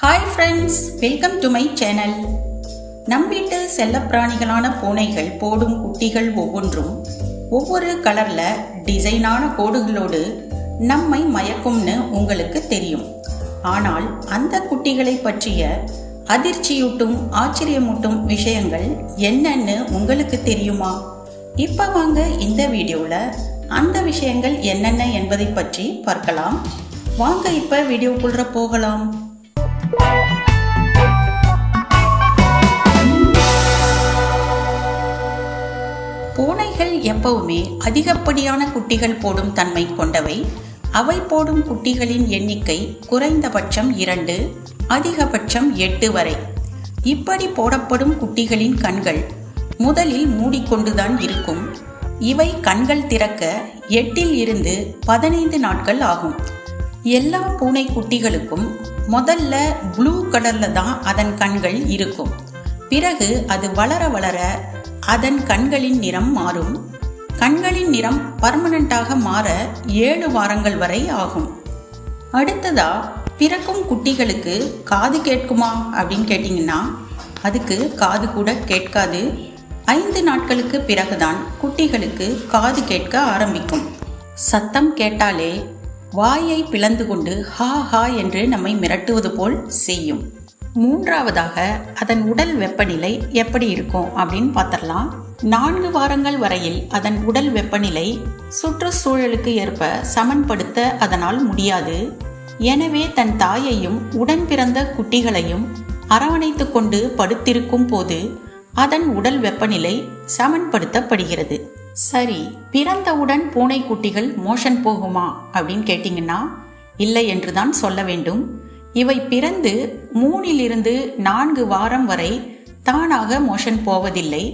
Hi friends welcome to my channel நம் வீட்டு செல்லப்பிராணிகளான பூனைகள் போடும் குட்டிகள் ஒவ்வொன்றும் ஒவ்வொரு கலரில் டிசைனான கோடுகளோடு நம்மை மயக்கும்னு உங்களுக்கு தெரியும். ஆனால் அந்த குட்டிகளை பற்றிய அதிர்ச்சியூட்டும் ஆச்சரியமூட்டும் விஷயங்கள் என்னன்னு உங்களுக்கு தெரியுமா? இப்போ வாங்க இந்த வீடியோவில் அந்த விஷயங்கள் என்னென்ன என்பதை பற்றி பார்க்கலாம். வாங்க இப்போ வீடியோக்குள்ள போகலாம். பூனைகள் எப்பவுமே அதிகப்படியான குட்டிகள் போடும் தன்மை கொண்டவை. அவை போடும் குட்டிகளின் எண்ணிக்கை குறைந்தபட்சம் இரண்டு அதிகபட்சம் எட்டு வரை. இப்படி போடப்படும் குட்டிகளின் கண்கள் முதலில் மூடிக்கொண்டுதான் இருக்கும். இவை கண்கள் திறக்க எட்டில் இருந்து பதினைந்து நாட்கள் ஆகும். எல்லா பூனை குட்டிகளுக்கும் முதல்ல ப்ளூ கலரில் தான் அதன் கண்கள் இருக்கும். பிறகு அது வளர வளர அதன் கண்களின் நிறம் மாறும். கண்களின் நிறம் பர்மனண்டாக மாற ஏழு வாரங்கள் வரை ஆகும். அடுத்ததா பிறக்கும் குட்டிகளுக்கு காது கேட்குமா அப்படின்னு கேட்டிங்கன்னா அதுக்கு காது கூட கேட்காது. ஐந்து நாட்களுக்கு பிறகுதான் குட்டிகளுக்கு காது கேட்க ஆரம்பிக்கும். சத்தம் கேட்டாலே வாயை பிளந்து கொண்டு ஹா ஹா என்று நம்மை மிரட்டுவது போல் செய்யும். மூன்றாவதாக அதன் உடல் வெப்பநிலை எப்படி இருக்கும் அப்படின்னு பார்த்துடலாம். நான்கு வாரங்கள் வரையில் அதன் உடல் வெப்பநிலை சுற்றுச்சூழலுக்கு ஏற்ப சமன்படுத்த அதனால் முடியாது. எனவே தன் தாயையும் உடன் பிறந்த குட்டிகளையும் அரவணைத்து கொண்டு படுத்திருக்கும் போது அதன் உடல் வெப்பநிலை சமன்படுத்தப்படுகிறது. சரி பிறந்தவுடன் பூனை குட்டிகள் மோஷன் போகுமா அப்படின்னு கேட்டிங்கன்னா இல்லை என்று தான் சொல்ல வேண்டும். இவை பிறந்து மூணிலிருந்து நான்கு வாரம் வரை தானாக மோஷன் போவதில்லை.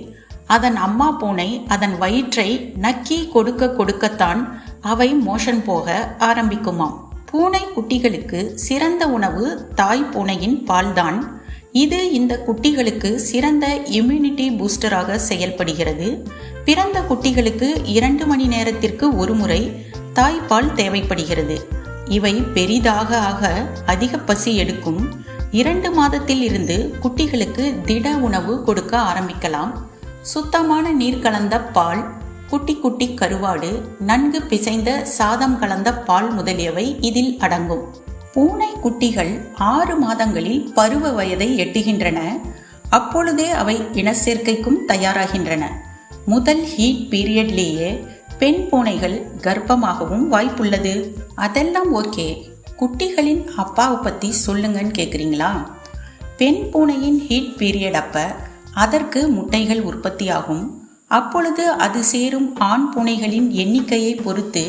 அதன் அம்மா பூனை அதன் வயிற்றை நக்கி கொடுக்க கொடுக்கத்தான் அவை மோஷன் போக ஆரம்பிக்குமாம். பூனை குட்டிகளுக்கு சிறந்த உணவு தாய் பூனையின் பால்தான். இது இந்த குட்டிகளுக்கு சிறந்த இம்யூனிட்டி பூஸ்டராக செயல்படுகிறது. பிறந்த குட்டிகளுக்கு இரண்டு மணி நேரத்திற்கு ஒரு முறை தாய்ப்பால் தேவைப்படுகிறது. இவை பெரிதாக ஆக அதிக பசி எடுக்கும். இரண்டு மாதத்தில் இருந்து குட்டிகளுக்கு திட உணவு கொடுக்க ஆரம்பிக்கலாம். சுத்தமான நீர் கலந்த பால் குட்டி குட்டி கருவாடு நன்கு பிசைந்த சாதம் கலந்த பால் முதலியவை இதில் அடங்கும். பூனை குட்டிகள் ஆறு மாதங்களில் பருவ வயதை எட்டுகின்றன. அப்பொழுதே அவை இனச்சேர்க்கைக்கும் தயாராகின்றன. முதல் ஹீட் பீரியட்லேயே பெண் பூனைகள் கர்ப்பமாகவும் வாய்ப்புள்ளது. அதெல்லாம் ஓகே. குட்டிகளின் அப்பாவை பற்றி சொல்லுங்கன்னு கேட்குறீங்களா பெண் பூனையின் ஹீட் பீரியட் அப்போ அதற்கு முட்டைகள் உற்பத்தியாகும். அப்பொழுது அது சேரும் ஆண் பூனைகளின் எண்ணிக்கையை பொறுத்து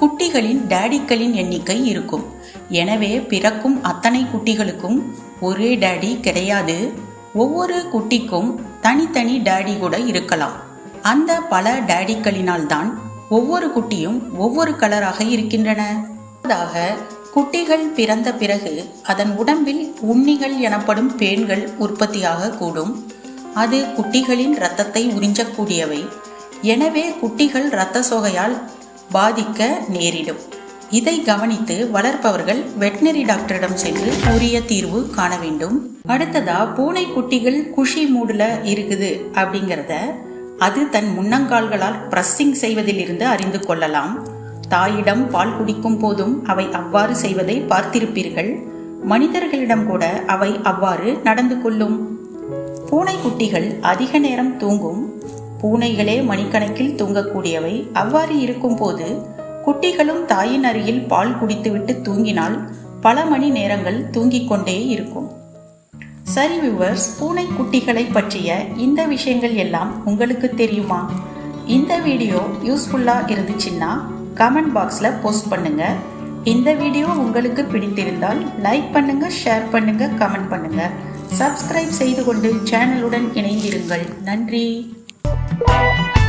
குட்டிகளின் டேடிக்களின் எண்ணிக்கை இருக்கும். எனவே பிறக்கும் அத்தனை குட்டிகளுக்கும் ஒரே டேடி கிடையாது. ஒவ்வொரு குட்டிக்கும் தனித்தனி டேடி கூட இருக்கலாம். அந்த பல டேடிக்களினால்தான் ஒவ்வொரு குட்டியும் ஒவ்வொரு கலராக இருக்கின்றன. அதாக குட்டிகள் பிறந்த பிறகு அதன் உடம்பில் உண்ணிகள் எனப்படும் பேன்கள் உற்பத்தியாக கூடும். அது குட்டிகளின் இரத்தத்தை உறிஞ்சக்கூடியவை. எனவே குட்டிகள் இரத்த சோகையால் பாதிக்க நேரிடும். இதை கவனித்து வளர்ப்பவர்கள் வெட்டினரி டாக்டரிடம் சென்று உரிய தீர்வு காண வேண்டும். அடுத்ததா பூனை குட்டிகள் குஷி மூடுல இருக்குது அப்படிங்கிறத அது தன் முன்னங்கால்களால் பிரஸ்ஸிங் செய்வதில் இருந்து அறிந்து கொள்ளலாம். தாயிடம் பால் குடிக்கும் போதும் அவை அவ்வாறு செய்வதை பார்த்திருப்பீர்கள். மனிதர்களிடம் கூட அவை அவ்வாறு நடந்து கொள்ளும். பூனை குட்டிகள் அதிக நேரம் தூங்கும். பூனைகளே மணிக்கணக்கில் தூங்கக்கூடியவை. அவ்வாறு இருக்கும்போது குட்டிகளும் தாயின் அருகில் பால் குடித்துவிட்டு தூங்கினால் பல மணி நேரங்கள் தூங்கிக் கொண்டே இருக்கும். சரி வியூவர்ஸ் பூனை குட்டிகளை பற்றிய இந்த விஷயங்கள் எல்லாம் உங்களுக்கு தெரியுமா? இந்த வீடியோ யூஸ்ஃபுல்லாக இருந்துச்சுன்னா கமெண்ட் பாக்ஸில் போஸ்ட் பண்ணுங்கள் இந்த வீடியோ உங்களுக்கு பிடித்திருந்தால் லைக் பண்ணுங்கள் ஷேர் பண்ணுங்கள் கமெண்ட் பண்ணுங்கள் சப்ஸ்கிரைப் செய்து கொண்டு சேனலுடன் இணைந்திருங்கள். நன்றி. oh